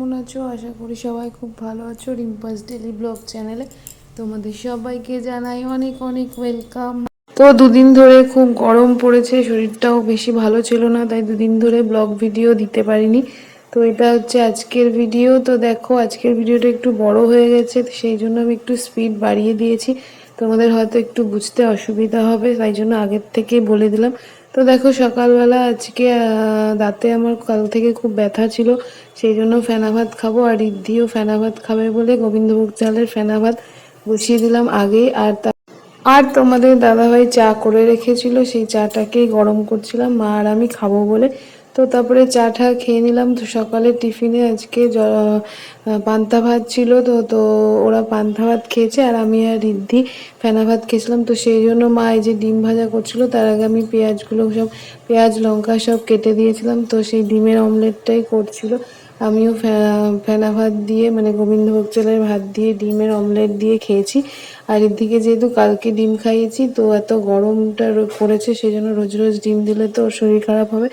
কেমন আছো? আশা করি সবাই খুব ভালো আছো। রিম্পাস ডেলি ব্লগ চ্যানেলে তোমাদের সবাইকে জানাই অনেক অনেক ওয়েলকাম তো দুদিন ধরে খুব গরম পড়েছে, শরীরটাও বেশি ভালো ছিল না, তাই দুদিন ধরে ব্লগ ভিডিও দিতে পারিনি। তো এটা হচ্ছে আজকের ভিডিও তো দেখো, আজকের ভিডিওটা একটু বড় হয়ে গেছে সেই জন্য আমি একটু স্পিড বাড়িয়ে দিয়েছি। তোমাদের হয়তো একটু বুঝতে অসুবিধা হবে, তাই জন্য আগের থেকে বলে দিলাম। তো দেখো, সকালবেলা আজকে দাঁতে আমার কাল থেকে খুব ব্যথা ছিল, সেই জন্য ফেনা ভাত খাব। আর রিদ্ধিও ফেনা ভাত খাবে বলে গোবিন্দভোগ চালের ফেনা ভাত বসিয়ে দিলাম আগেই। আর আর তোমাদের দাদাভাই চা করে রেখেছিল, সেই চাটাকেই গরম করছিলাম, মা আর আমি খাব বলে তো তারপরে চা টা খেয়ে নিলাম। তো সকালে টিফিনে আজকে পান্তা ভাত ছিল তো তো ওরা পান্তা ভাত খেয়েছে আর আমি আর রিদ্ধি ফেনা ভাত খেয়েছিলাম। তো সেই জন্য মা এই যে ডিম ভাজা করছিল, তার আগে আমি পেঁয়াজগুলো সব, পেঁয়াজ, লঙ্কা সব কেটে দিয়েছিলাম। তো সেই ডিমের অমলেটটাই করছিল। আমিও ফেনা ভাত দিয়ে মানে গোবিন্দভোগ চালের ভাত দিয়ে ডিমের অমলেট দিয়ে খেয়েছি। আর এদিকে যেহেতু কালকে ডিম খাইয়েছি, তো এত গরমটা পড়েছে, সেই জন্য রোজ রোজ ডিম দিলে তো শরীর খারাপ হবে।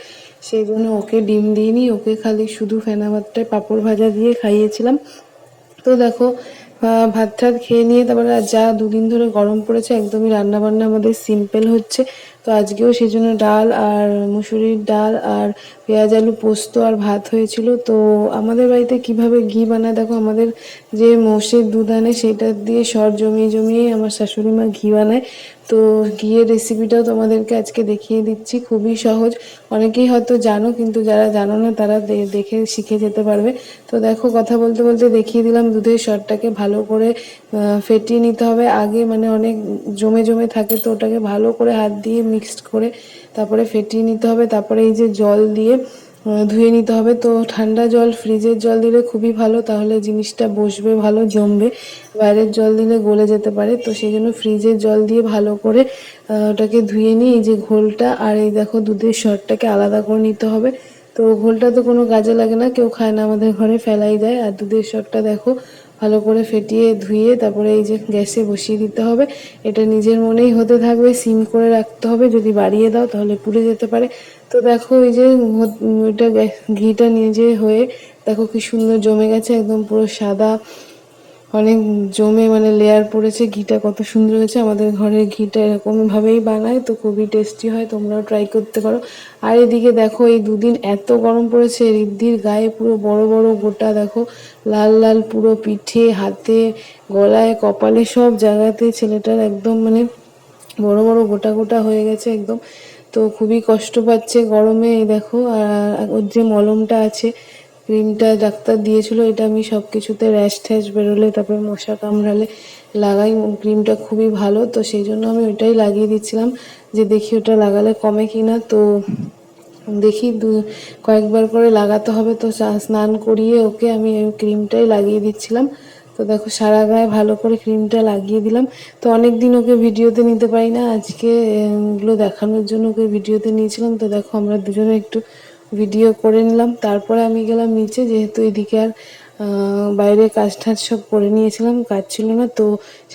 সেই জন্য ওকে ডিম দিইনি, ওকে খালি শুধু ফেনা ভাতটায় পাঁপড় ভাজা দিয়ে খাইয়েছিলাম। তো দেখো ভাত টাত খেয়ে নিয়ে তারপরে যা দুদিন ধরে গরম পড়েছে, একদমই রান্না বান্না আমাদের সিম্পল হচ্ছে। তো আজকেও সেই জন্য ডাল আর মুসুরির ডাল আর পেঁয়াজ, আলু পোস্ত আর ভাত হয়েছিল। তো আমাদের বাড়িতে কীভাবে ঘি বানায় দেখো, আমাদের যে মোষের দুধ আনে সেটা দিয়ে সর জমিয়ে জমিয়ে আমার শাশুড়ি মা ঘি বানায়। তো ঘিয়ের রেসিপিটাও তোমাদেরকে আজকে দেখিয়ে দিচ্ছি, খুবই সহজ। অনেকেই হয়তো জানো, কিন্তু যারা জানো না, তারা দেখে শিখে যেতে পারবে। তো দেখো, কথা বলতে বলতে দেখিয়ে দিলাম, দুধের সরটাকে ভালো করে ফেটিয়ে নিতে হবে। আগে মানে অনেক জমে জমে থাকে, তো ওটাকে ভালো করে হাত দিয়ে মিক্সড করে তারপরে ফেটিয়ে নিতে হবে। তারপরে এই যে জল দিয়ে ধুয়ে নিতে হবে। তো ঠান্ডা জল, ফ্রিজের জল দিলে খুবই ভালো, তাহলে জিনিসটা বসবে ভালো, জমবে। বাইরের জল দিলে গলে যেতে পারে। তো সেই জন্য ফ্রিজের জল দিয়ে ভালো করে ওটাকে ধুয়ে নিয়ে এই যে ঘোলটা আর এই দেখো দুধের সরটাকে আলাদা করে নিতে হবে। তো ঘোলটা তো কোনো কাজে লাগে না, কেউ খায় না, আমাদের ঘরে ফেলাই দেয় আর দুধের সরটা দেখো, ভালো করে ফেটিয়ে ধুয়ে তারপরে এই যে গ্যাসে বসিয়ে দিতে হবে। এটা নিজের মনেই হতে থাকবে, সিম করে রাখতে হবে। যদি বাড়িয়ে দাও তাহলে পুড়ে যেতে পারে। তো দেখো এই যে ওইটা ঘিটা নিজে হয়ে দেখো কি সুন্দর জমে গেছে, একদম পুরো সাদা। অনেক জমে মানে লেয়ার পড়েছে, ঘিটা কত সুন্দর হয়েছে। আমাদের ঘরের ঘিটা এরকমভাবেই বানায়, তো খুবই টেস্টি হয়, তোমরাও ট্রাই করতে পারো। আর এদিকে দেখো এই দুদিন এত গরম পড়েছে, রিদ্ধির গায়ে পুরো বড় বড় গোটা দেখো, লাল লাল পুরো পিঠে, হাতে, গলায়, কপালে সব জায়গাতে ছেলেটার একদম মানে বড় বড় গোটা গোটা হয়ে গেছে একদম। তো খুবই কষ্ট পাচ্ছে গরমে, দেখো, আর ওর যে মলমটা আছে, ক্রিমটা ডাক্তার দিয়েছিল, এটা আমি সব কিছুতে র্যাশ ট্যাশ বেরোলে, তারপরে মশা কামড়ালে লাগাই ক্রিমটা খুবই ভালো, তো সেই জন্য আমি ওইটাই লাগিয়ে দিচ্ছিলাম যে দেখি ওটা লাগালে কমে কি না তো দেখি দু, কয়েকবার করে লাগাতে হবে, তো স্নান করিয়ে ওকে আমি ক্রিমটাই লাগিয়ে দিচ্ছিলাম। তো দেখো সারা গায়ে ভালো করে ক্রিমটা লাগিয়ে দিলাম। তো অনেক দিন ওকে ভিডিওতে নিতে পারি না, আজকে ওগুলো দেখানোর জন্য ওকে ভিডিওতে নিয়েছিলাম। তো দেখো আমরা দুজনে একটু ভিডিও করে নিলাম। তারপরে আমি গেলাম নিচে, যেহেতু এদিকে আর বাইরে কাজ টাজ সব করে নিয়েছিলাম, কাজ ছিল না। তো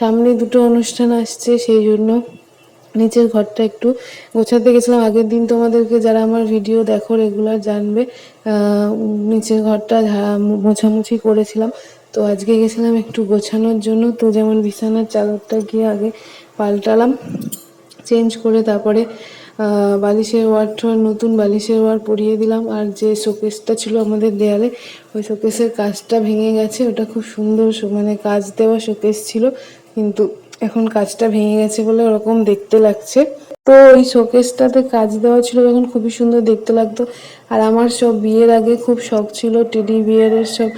সামনে দুটো অনুষ্ঠান আসছে, সেই জন্য নিচের ঘরটা একটু গোছাতে গেছিলাম। আগের দিন তোমাদেরকে যারা আমার ভিডিও দেখো রেগুলার জানবে নিচের ঘরটা মোছামুছি করেছিলাম। তো আজকে গেছিলাম একটু গোছানোর জন্য। তো যেমন বিছানার চাদরটা গিয়ে আগে পাল্টালাম, চেঞ্জ করে তারপরে বালিশের ওয়ারটা নতুন বালিশের ওয়ার পরিয়ে দিলাম। আর যে শোকেসটা ছিল আমাদের দেয়ালে, ওই শোকেসের কাজটা ভেঙে গেছে। ওটা খুব সুন্দর মানে কাজ দেওয়া শোকেস ছিল, কিন্তু এখন কাজটা ভেঙে গেছে বলে ওরকম দেখতে লাগছে। তো ওই শোকেসটাতে কাজ দেওয়া ছিল যখন খুবই সুন্দর দেখতে লাগতো। আর আমার সব বিয়ের আগে খুব শখ ছিল, টেডি বিয়ারের সব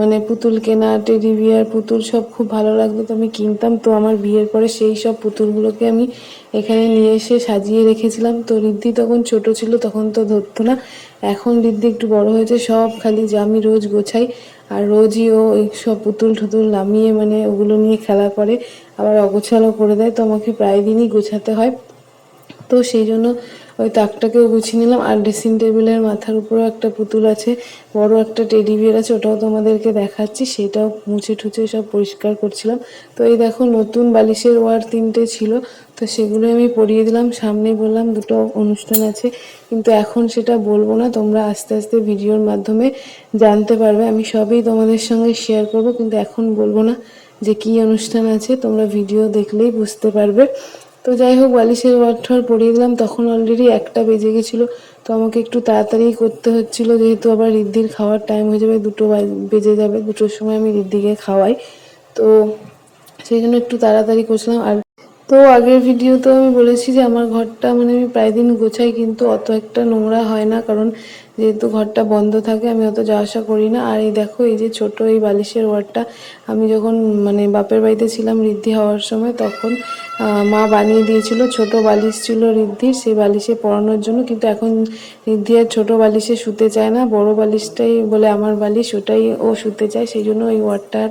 মানে পুতুল কেনা, টেডি বিয়ার পুতুল সব খুব ভালো লাগতো। তো আমি কিনতাম, তো আমার বিয়ের পরে সেই সব পুতুলগুলোকে আমি এখানে নিয়ে এসে সাজিয়ে রেখেছিলাম। তো রিদ্ধি তখন ছোট ছিল, তখন তো ধরতো না। এখন রিদ্ধি একটু বড় হয়েছে, সব খালি যে আমি রোজ গোছাই আর রোজই ও সব পুতুল ঠুতুল নামিয়ে মানে ওগুলো নিয়ে খেলা করে, আবার অগোছালো করে দেয়। তো আমাকে প্রায় দিনই গোছাতে হয়। তো সেই জন্য ওই তাকটাকেও গুছিয়ে নিলাম। আর ড্রেসিং টেবিলের মাথার উপরেও একটা পুতুল আছে, বড় একটা টেডি বিয়ার আছে, ওটাও তোমাদেরকে দেখাচ্ছি। সেটাও মুছে ঠুছে সব পরিষ্কার করছিলাম। তো এই দেখো নতুন বালিশের ওয়ার তিনটে ছিল, তো সেগুলো আমি পরিয়ে দিলাম। সামনে বললাম দুটো অনুষ্ঠান আছে, কিন্তু এখন সেটা বলব না। তোমরা আস্তে আস্তে ভিডিওর মাধ্যমে জানতে পারবে। আমি সবই তোমাদের সঙ্গে শেয়ার করব, কিন্তু এখন বলব না যে কি অনুষ্ঠান আছে। তোমরা ভিডিও দেখলেই বুঝতে পারবে। তো যাই হোক, বালিশের ওয়ারঠার পরিয়ে দিলাম। তখন অলরেডি একটা বেজে গেছিল। তো আমাকে একটু তাড়াতাড়ি করতে হচ্ছিল। যেহেতু আবার রিদ্ধির খাওয়ার টাইম হয়ে যাবে, দুটো বেজে যাবে। দুটোর সময় আমি রিদ্ধিকে খাওয়াই। তো সেই জন্য একটু তাড়াতাড়ি করছিলাম। আর তো আগের ভিডিওতে আমি বলেছি যে আমার ঘরটা মানে আমি প্রায় দিন গোছাই, কিন্তু অত একটা নোংরা হয় না। কারণ যেহেতু ঘরটা বন্ধ থাকে, আমি অত যাওয়া আসা করি না। আর এই দেখো, এই যে ছোট এই বালিশের ওয়ার্ডটা আমি যখন মানে বাপের বাড়িতে ছিলাম ঋদ্ধি হওয়ার সময়, তখন মা বানিয়ে দিয়েছিল, ছোট বালিশ ছিল ঋদ্ধির, সেই বালিশে পড়ানোর জন্য। কিন্তু এখন ঋদ্ধি আর ছোট বালিশে শুতে চায় না, বড় বালিশটাই বলে আমার বালিশ, ওটাই ও শুতে চায়। সেই জন্য ওই ওয়ার্ডটা আর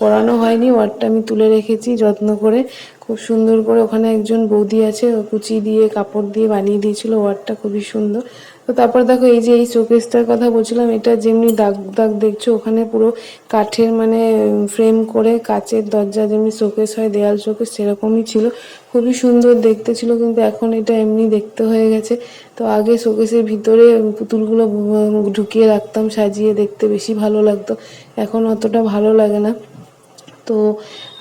পড়ানো হয়নি। ওয়ার্ডটা আমি তুলে রেখেছি যত্ন করে। খুব সুন্দর করে ওখানে একজন বৌদি আছে, ও কুচি দিয়ে, কাপড় দিয়ে বানিয়ে দিয়েছিল ওয়ারটা খুবই সুন্দর। তো তারপর দেখো, এই যে এই শোকেসটার কথা বলছিলাম, এটা যেমনি দাগ দাগ দেখছ, ওখানে পুরো কাঠের মানে ফ্রেম করে কাচের দরজা যেমনি শোকেস হয়, দেয়াল শোকেস সেরকমই ছিল। খুবই সুন্দর দেখতে ছিল, কিন্তু এখন এটা এমনি দেখতে হয়ে গেছে। তো আগে শোকেসের ভিতরে পুতুলগুলো ঢুকিয়ে রাখতাম, সাজিয়ে দেখতে বেশি ভালো লাগতো। এখন অতটা ভালো লাগে না। তো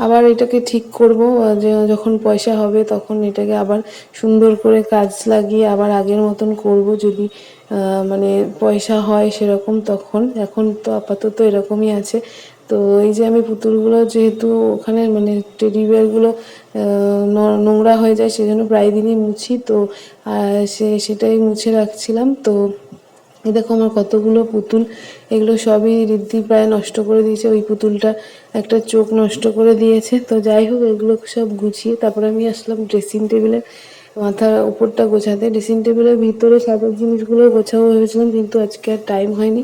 আবার এটাকে ঠিক করব যখন পয়সা হবে তখন এটাকে আবার সুন্দর করে কাজ লাগিয়ে আবার আগের মতন করব। যদি মানে পয়সা হয় সেরকম তখন, এখন তো আপাতত এরকমই আছে। তো এই যে আমি পুতুলগুলো যেহেতু ওখানে মানে টেডি বিয়ারগুলো নোংরা হয়ে যায়, সেজন্য প্রায় দিনই মুছি। তো সে, সেটাই মুছে রাখছিলাম। তো এই দেখো আমার কতগুলো পুতুল। এগুলো সবই ঋদ্ধি প্রায় নষ্ট করে দিয়েছে। ওই পুতুলটা একটা চোখ নষ্ট করে দিয়েছে। তো যাই হোক, এগুলো সব গুছিয়ে তারপরে আমি আসলাম ড্রেসিং টেবিলে মাথার উপরটা গোছাতে। ড্রেসিং টেবিলের ভিতরে সাজার জিনিসগুলো গোছাবো ভেবেছিলাম, কিন্তু আজকে আর টাইম হয়নি।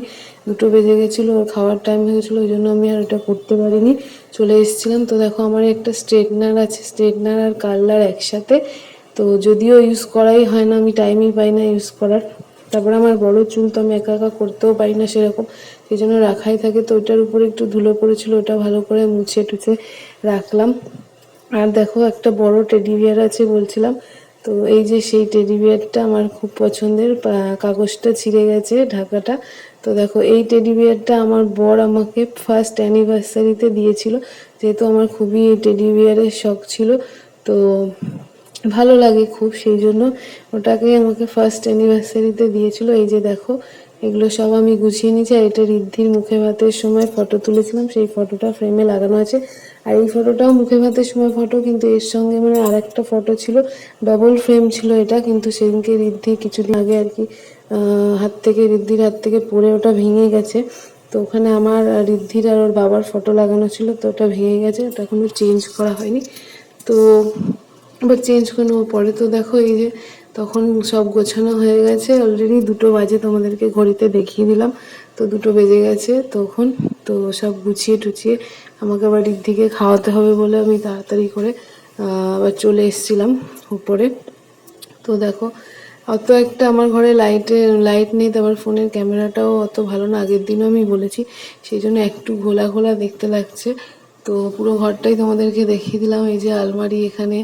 দুটো বেজে গেছিল, ওর খাওয়ার টাইম হয়ে গেছিল, ওই জন্য আমি আর ওটা করতে পারিনি। চলে এসেছিলাম। তো দেখো আমার একটা স্ট্রেটনার আছে। স্ট্রেটনার আর কার্লার একসাথে। তো যদিও ইউজ করাই হয় না, আমি টাইমই পাই না ইউজ করার। তারপরে আমার বড় চুল তো আমি একা একা করতেও পারি না সেরকম। সেই জন্য রাখাই থাকে। তো ওইটার উপরে একটু ধুলো পড়েছিল, ওটা ভালো করে মুছে টুছে রাখলাম। আর দেখো, একটা বড় টেডি বিয়ার আছে বলছিলাম। তো এই যে সেই টেডি বিয়ারটা আমার খুব পছন্দের কাগজটা ছিঁড়ে গেছে ঢাকাটা। তো দেখো, এই টেডি বিয়ারটা আমার বর আমাকে ফার্স্ট অ্যানিভার্সারিতে দিয়েছিল। যেহেতু আমার খুবই টেডি বিয়ারের শখ ছিল, তো ভালো লাগে খুব সেই জন্য ওটাকে আমাকে ফার্স্ট অ্যানিভার্সারিতে দিয়েছিল। এই যে দেখো, এগুলো সব আমি গুছিয়ে নিয়েছি আর এটা ঋদ্ধির মুখে ভাতের সময় ফটো তুলেছিলাম। সেই ফটোটা ফ্রেমে লাগানো আছে। আর এই ফটোটাও মুখে ভাতের সময় ফটো কিন্তু এর সঙ্গে মানে আর একটা ফটো ছিল ডবল ফ্রেম ছিল এটা, কিন্তু সেদিনকে ঋদ্ধি কিছুদিন আগে আর কি হাত থেকে ঋদ্ধির হাত থেকে পড়ে ওটা ভেঙে গেছে। তো ওখানে আমার আর ঋদ্ধির আর ওর বাবার ফটো লাগানো ছিল, তো ওটা ভেঙে গেছে, ওটা এখনও চেঞ্জ করা হয়নি। তো আবার চেঞ্জ করে নেব। পরে তো দেখো এই যে তখন সব গোছানো হয়ে গেছে। অলরেডি দুটো বাজে তোমাদেরকে ঘড়িতে দেখিয়ে দিলাম। তো দুটো বেজে গেছে তখন। তো সব গুছিয়ে টুছিয়ে আমাকে বাড়ির দিকে খাওয়াতে হবে বলে আমি তাড়াতাড়ি করে আবার চলে এসেছিলাম উপরে। তো দেখো, অত একটা আমার ঘরে লাইটে লাইট নেই, তারপর ফোনের ক্যামেরাটাও অত ভালো না। আগের দিনও আমি বলেছি, সেই জন্য একটু ঘোলা ঘোলা দেখতে লাগছে। তো পুরো ঘরটাই তোমাদেরকে দেখিয়ে দিলাম। এই যে আলমারি এখানে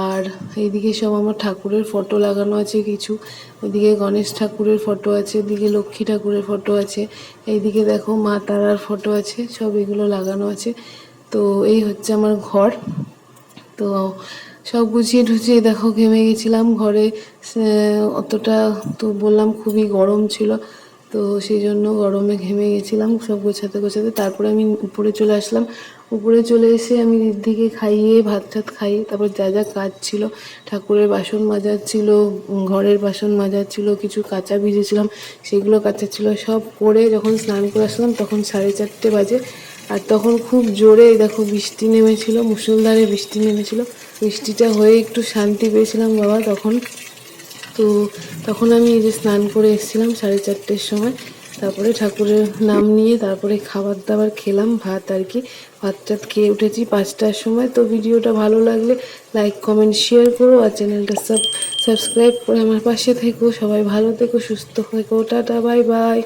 আর এইদিকে সব আমার ঠাকুরের ফটো লাগানো আছে কিছু। ওইদিকে গণেশ ঠাকুরের ফটো আছে ওদিকে লক্ষ্মী ঠাকুরের ফটো আছে, এইদিকে দেখো মা তারার ফটো আছে, সব এগুলো লাগানো আছে। তো এই হচ্ছে আমার ঘর। তো সব গুছিয়ে ঠুছিয়ে দেখো ঘেমে গেছিলাম। ঘরে অতটা তো বললাম খুবই গরম ছিল। তো সেই জন্য গরমে ঘেমে গেছিলাম, সব গোছাতে গোছাতে। তারপরে আমি উপরে চলে আসলাম। উপরে চলে এসে আমি ঋদ্ধিকে খাইয়ে ভাত টাত খাইয়ে তারপর যা যা কাজ ছিল, ঠাকুরের বাসন মাজার ছিল, ঘরের বাসন মাজার ছিল, কিছু কাঁচা ভিজেছিলাম, সেগুলো কাঁচা ছিল। সব করে যখন স্নান করে আসলাম, তখন সাড়ে চারটে বাজে। আর তখন খুব জোরে দেখো বৃষ্টি নেমেছিল, মুষলধারে বৃষ্টি নেমেছিল। বৃষ্টিটা হয়ে একটু শান্তি পেয়েছিলাম বাবা তখন। তো তখন আমি এই যে স্নান করে এসেছিলাম সাড়ে চারটের সময়, তারপরে ঠাকুরের নাম নিয়ে তারপরে খাবার দাবার খেলাম, ভাত আর কি। ভাত টাত খেয়ে উঠেছি পাঁচটার সময়। তো ভিডিওটা ভালো লাগলে লাইক কমেন্ট শেয়ার করো আর চ্যানেলটা সাব সাবস্ক্রাইব করে আমার পাশে থেকো। সবাই ভালো থেকো, সুস্থ থেকো। Tata bye bye